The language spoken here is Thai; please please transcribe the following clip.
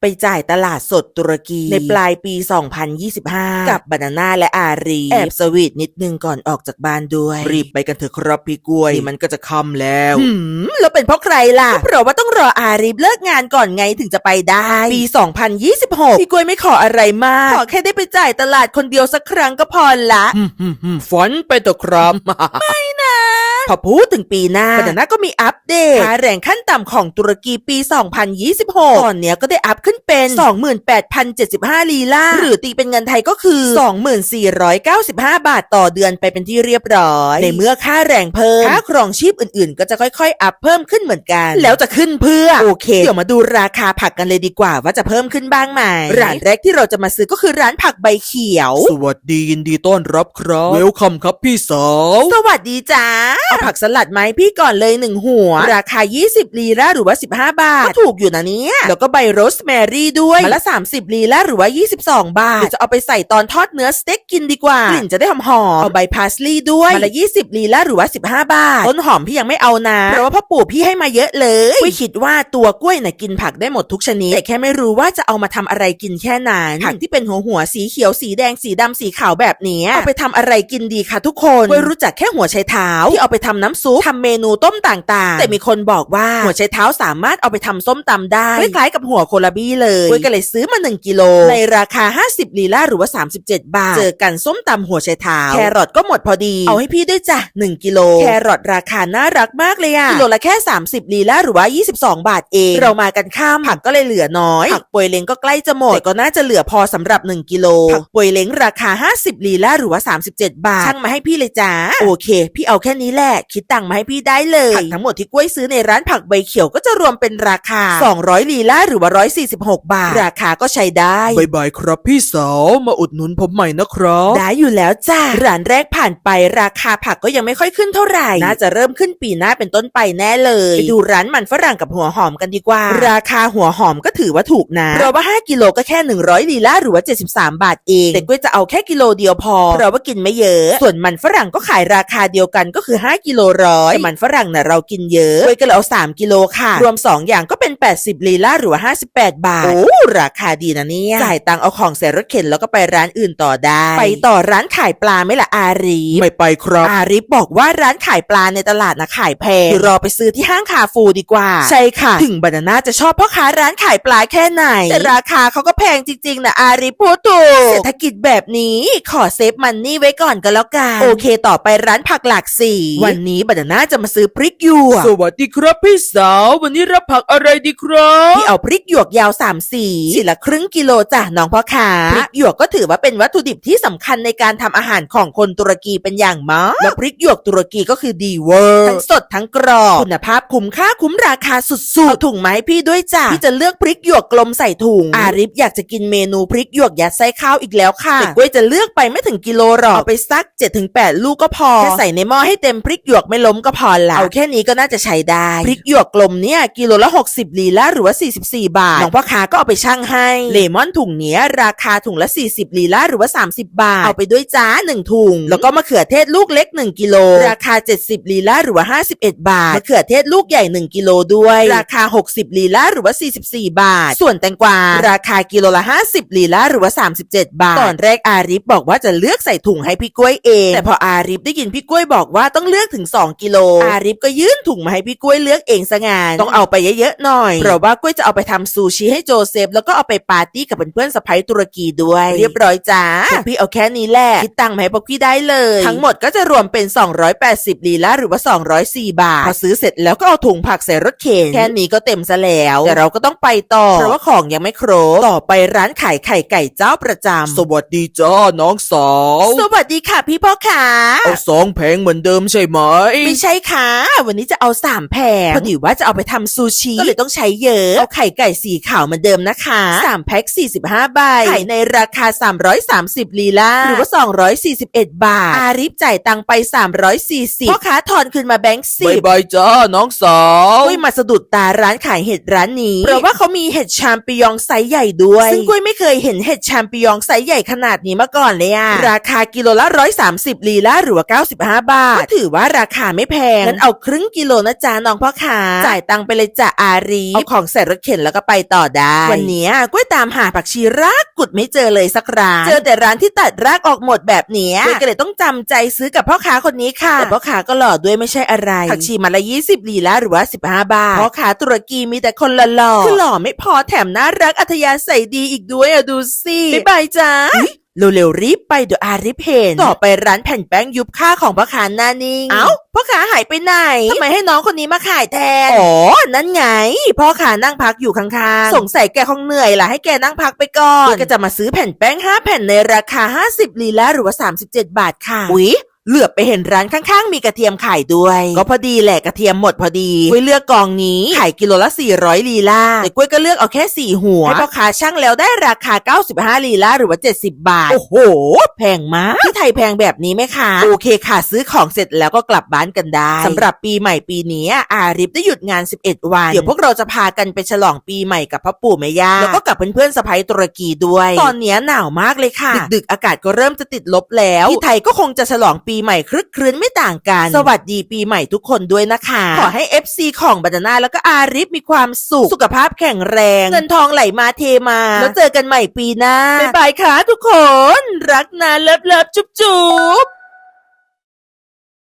ไปจ่ายตลาดสดตุรกีในปลายปี 2025 กับบานาน่าและอารี แอบสวีทนิดนึงก่อนออกจากบ้านด้วย รีบไปกันเถอะครับพี่กล้วยนี่มันก็จะค่ำแล้วหืมแล้วเป็นเพราะใครล่ะก็เพราะว่าต้องรออารีบเลิกงานก่อนไงถึงจะไปได้ ปี 2026 พี่กล้วยไม่ขออะไรมาก ขอแค่ได้ไปจ่ายตลาดคนเดียวสักครั้งก็พอละฝันไปเถอะครับไม่นะ พอพูดถึงปีหน้าบานาน่าก็มีอัปเดตค่าแรงขั้นต่ำของตุรกีปี 2026 ตอนเนี้ยก็ได้อัพขึ้นเป็น 28,075 ลีลาร์หรือตีเป็นเงินไทยก็คือ 2495 บาทต่อเดือนไปเป็นที่เรียบร้อย ในเมื่อค่าแรงเพิ่ม ค่าครองชีพอื่นๆ ก็จะค่อยๆ อัพเพิ่มขึ้นเหมือนกัน แล้วจะขึ้นเพื่อ โอเค เดี๋ยวมาดูราคาผักกันเลยดีกว่าว่าจะเพิ่มขึ้นบ้างไหมร้านแรกที่เราจะมาซื้อก็คือร้านผักใบเขียว สวัสดียินดีต้อนรับครับ เวลคัมครับพี่สาว สวัสดีจ้าเอาผักสลัดไหมพี่ก่อนเลยหนึ่งหัว ราคา 20 ลีลาหรือว่า 15 บาท ก็ถูกอยู่นะเนี่ย แล้วก็ใบโรสแมรี่ด้วยมาละ 30 ลีลาหรือว่า 22 บาทเดี๋ยวจะเอาไปใส่ตอนทอดเนื้อสเต็กกินดีกว่ากลิ่นจะได้หอมหอมๆเอาใบพาสลีย์ด้วยมาละ 20 ลีลาหรือว่า 15 บาท ต้นหอมพี่ยังไม่เอานะ เพราะว่าพ่อปู่พี่ให้มาเยอะเลยไม่คิดว่าตัวกล้วยน่ะกินผักได้หมดทุกชนิด แต่แค่ไม่รู้ว่าจะเอามาทำอะไรกินแค่นั้นผักที่เป็นหัวหัวๆสีเขียวสีแดงสีดำสีขาวแบบเนี้ยเอาไปทำอะไรกินดีคะทุกคนกล้วยรู้จักแค่หัวไชเท้าที่เอาไปทำน้ำซุปทำเมนูต้มต่างๆ แต่มีคนบอกว่าหัวไชเท้าสามารถเอาไปทำส้มตำได้คล้ายๆกับหัวโคลาบี้เลยกล้วยก็เลยซื้อมา 1 กิโล ในราคา 50ลีลาหรือว่า 37 บาท เจอกันส้มตำหัวไชเท้า แครอทก็หมดพอดี เอาให้พี่ด้วยจ้ะ1กิโล แครอทราคาน่ารักมากเลยอะกิโลละแค่ 30ลีลาหรือว่า 22 บาทเอง เรามากันข้ามผักก็เลยเหลือน้อย ผักปวยเล้งก็ใกล้จะหมดแต่ก็น่าจะเหลือพอสำหรับ 1 กิโล ผักปวยเล้งราคา 50ลีลาหรือว่า 37 บาทช่างมาให้พี่เลยจ้าโอเค พี่เอาแค่นี้แหละคิดตังค์มาให้พี่ได้เลยผักทั้งหมดที่กล้วยซื้อในร้านผักใบเขียวก็จะรวมเป็นราคา 200ลีลาหรือว่า146 บาท ราคาก็ใช้ได้บายบายครับพี่สาวมาอุดหนุนผมใหม่นะครับได้อยู่แล้วจ้าร้านแรกผ่านไปราคาผักก็ยังไม่ค่อยขึ้นเท่าไหร่น่าจะเริ่มขึ้นปีหน้าเป็นต้นไปแน่เลยไปดูร้านมันฝรั่งกับหัวหอมกันดีกว่า ราคาหัวหอมก็ถือว่าถูกนะเพราะว่า 5 กิโลก็แค่ 100ลีลาหรือว่า 73 บาทเองแต่กุ้ยจะเอาแค่กิโลเดียวพอเพราะว่ากินไม่เยอะ ส่วนมันฝรั่งก็ขายราคาเดียวกันก็คือ 5กิโลร้อยแต่มันฝรั่งน่ะเรากินเยอะกุ้ยก็เลยเอา3กิโลค่ะ รวม 2 อย่างก็เป็น 80ลีลาหรือว่า58 บาท โอ้ราคาดีนะเนี่ยจ่ายตังค์เอาของใส่รถเข็นแล้วก็ไปร้านอื่นต่อได้ ไปต่อร้านขายปลาไหม่ละอารีฟไม่ไปครับอาริฟบอกว่าร้านขายปลาในตลาดนะขายแพงเดี๋ยวรอไปซื้อที่ห้างคาฟูดีกว่า ใช่ค่ะ ถึงบานาน่าจะชอบพ่อค้าร้านขายปลาแค่ไหน แต่ราคาเขาก็แพงจริงๆนะอาริฟพูดถูกเศรษฐกิจแบบนี้ขอเซฟมันนี่ไว้ก่อนก็แล้วกันโอเค ต่อไปร้านผักหลากสีวันนี้บานาน่าจะมาซื้อพริกหยวก สวัสดีครับพี่สาว วันนี้รับผักอะไรดีครับพี่เอาพริกหยวกยาวสามสีสีละครึ่งกิโลจ้ะน้องพ่อค้าพริกหยวกก็ถือว่าเป็นวัตถุดิบที่สำคัญในการทำอาหารของคนตุรกีเป็นอย่างมากแล้วพริกหยวกตุรกีก็คือดีเวอร์ทั้งสดทั้งกรอบคุณภาพคุ้มค่าคุ้มราคาสุดๆเอาถุงไหมาให้พี่ด้วยจ้ะพี่จะเลือกพริกหยวกกลมใส่ถุงอาริฟอยากจะกินเมนูพริกหยวกยัดไส้ข้าวอีกแล้วค่ะแต่กล้วยจะเลือกไปไม่ถึงกิโลหรอกเอาไปสัก7-8ลูกก็พอแค่ใส่ในหม้อให้เต็มพริกหยวกไม่ล้มก็พอละเอาแค่นี้ก็น่าจะใช้ได้พริกหยวกกลมเนี่ยกิโลละ 60ลีลาหรือว่า 44 บาทน้องพ่อค้าก็เอาไปชั่งให้เลมอนถุงเนี้ยราคาถุงละ 40ลีลาหรือว่า 30 บาท เอาไปด้วยจ้า1ถุง แล้วก็มะเขือเทศลูกเล็ก 1กิโลราคา 70ลีลาหรือว่า 51 บาทมะเขือเทศลูกใหญ่ 1กิโลด้วย ราคา 60ลีลาหรือว่า 44 บาท ส่วนแตงกวาราคากิโลละ 50ลีลาหรือว่า 37 บาทตอนแรกอาริฟบอกว่าจะเลือกใส่ถุงให้พี่กล้วยเอง แต่พออาริฟได้ยินพี่กล้วยบอกว่าต้องเลือกถึง 2 กิโลอาริฟก็ยื่นถุงมาให้พี่กล้วยเลือกเองซะงานต้องเอาไปเยอะๆหน่อยเพราะว่ากล้วยจะเอาไปทำซูชิให้โจเซฟแล้วก็เอาไปปาร์ตี้กับเพื่อนๆสะพ้ยตุรกีด้วย เรียบร้อยจ้าพวกพี่เอาแค่นี้แหละคิดตังค์มาให้พวกพี่ได้เลย ทั้งหมดก็จะรวมเป็น 280ลีลาหรือว่า 204 บาทพอซื้อเสร็จแล้วก็เอาถุงผักใส่รถเข็นแค่นี้ก็เต็มซะแล้วแต่เราก็ต้องไปต่อเพราะว่าของยังไม่ครบต่อไปร้านขายไข่ไก่เจ้าประจำสวัสดีจ้าน้องสาว สวัสดีค่ะพี่พ่อขาเอาสองแผงเหมือนเดิมใช่ไหมไม่ใช่ค่ะ วันนี้จะเอาสามแผงพอดีว่าจะเอาไปทำซูชิ ก็เลยต้องใช้เยอะ เอาไข่ไก่สีขาวเหมือนเดิมนะคะสามแพ็ค45ใบขายในราคา330ลีลา หรือว่า241บาท อาริฟจ่ายตังไป340พ่อค้าทอนคืนมาแบงค์สิบายบบายจ้าน้องสาวกล้วยมาสะดุดตาร้านขายเห็ดร้านนี้ เพราะว่าเขามีเห็ดชามปิยองไซส์ใหญ่ด้วย ซึ่งกล้วยไม่เคยเห็นเห็ดชามปิยองไซส์ใหญ่ขนาดนี้มาก่อนเลยอะราคากิโลละ130ลีลาหรือว่า95บาทก็ถือว่าราคาไม่แพงงั้นเอาครึ่งกิโลนะจ๊ะน้องพ่อขาจ่ายตังค์ไปเลยจ้ะอารีเอาของใส่รถเข็นแล้วก็ไปต่อได้ วันเนี้ยกล้วยตามหาผักชีรากกุดไม่เจอเลยสักร้านเจอแต่ร้านที่ตัดรากออกหมดแบบเนี้ยกล้วยก็เลยต้องจำใจซื้อกับพ่อค้าคนนี้ค่ะแต่พ่อค้าก็หล่อด้วยไม่ใช่อะไรผักชีมาละ20ลีลาหรือว่า15บาทพ่อค้าตุรกีมีแต่คนหล่อๆคือหล่อไม่พอแถมน่ารักอัธยาศัยดีอีกด้วยอะดูสิบ๊ายบายจ้า เร็วๆรีบไปเดี๋ยวอาริบเห็นต่อไปร้านแผ่นแป้งยุบค่าของพ่อค้าหน้านิ่ง เอ้าพ่อค้าหายไปไหนทำไมให้น้องคนนี้มาขายแทน อ๋อ นั่นไง พ่อค้านั่งพักอยู่ข้างๆ สงสัยแกคงเหนื่อยล่ะให้แกนั่งพักไปก่อนก็จะมาซื้อแผ่นแป้ง5แผ่นในราคา 50ลีลาหรือว่า 37 บาทค่ะ อุ๊ย เหลือบไปเห็นร้านข้างๆ มีกระเทียมขายด้วย ก็พอดีแหละกระเทียมหมดพอดีกล้วยเลือกกองนี้ขายกิโลละ 400 ลีลาแต่กล้วยก็เลือกเอาแค่ 4 หัว ให้พ่อค้าช่างแล้วได้ราคา 95 ลีลาหรือว่า 70 บาท โอ้โห แพงมาก ที่ไทยแพงแบบนี้ไหมคะ โอเคค่ะ ซื้อของเสร็จแล้วก็กลับบ้านกันได้สำหรับปีใหม่ปีนี้อาริฟได้หยุดงาน 11 วัน เดี๋ยวพวกเราจะพากันไปฉลองปีใหม่กับพ่อปู่แม่ย่าแล้วก็กับเพื่อนๆสะใภ้ตุรกีด้วย ตอนนี้หนาวมากเลยค่ะ ดึกๆอากาศก็เริ่มจะติดลบแล้วที่ไทยก็คงจะฉลองปีีใหม่คลึกครื้นไม่ต่างกัน สวัสดีปีใหม่ทุกคนด้วยนะคะ ขอให้ FC ของบัตนาแล้วก็อาริฟมีความสุข สุขภาพแข็งแรง เงินทองไหลมาเทมา แล้วเจอกันใหม่ปีหน้าบ๊ายบายค่ะทุกคน รักนะเลิฟเลิฟจุ๊บจุ๊บ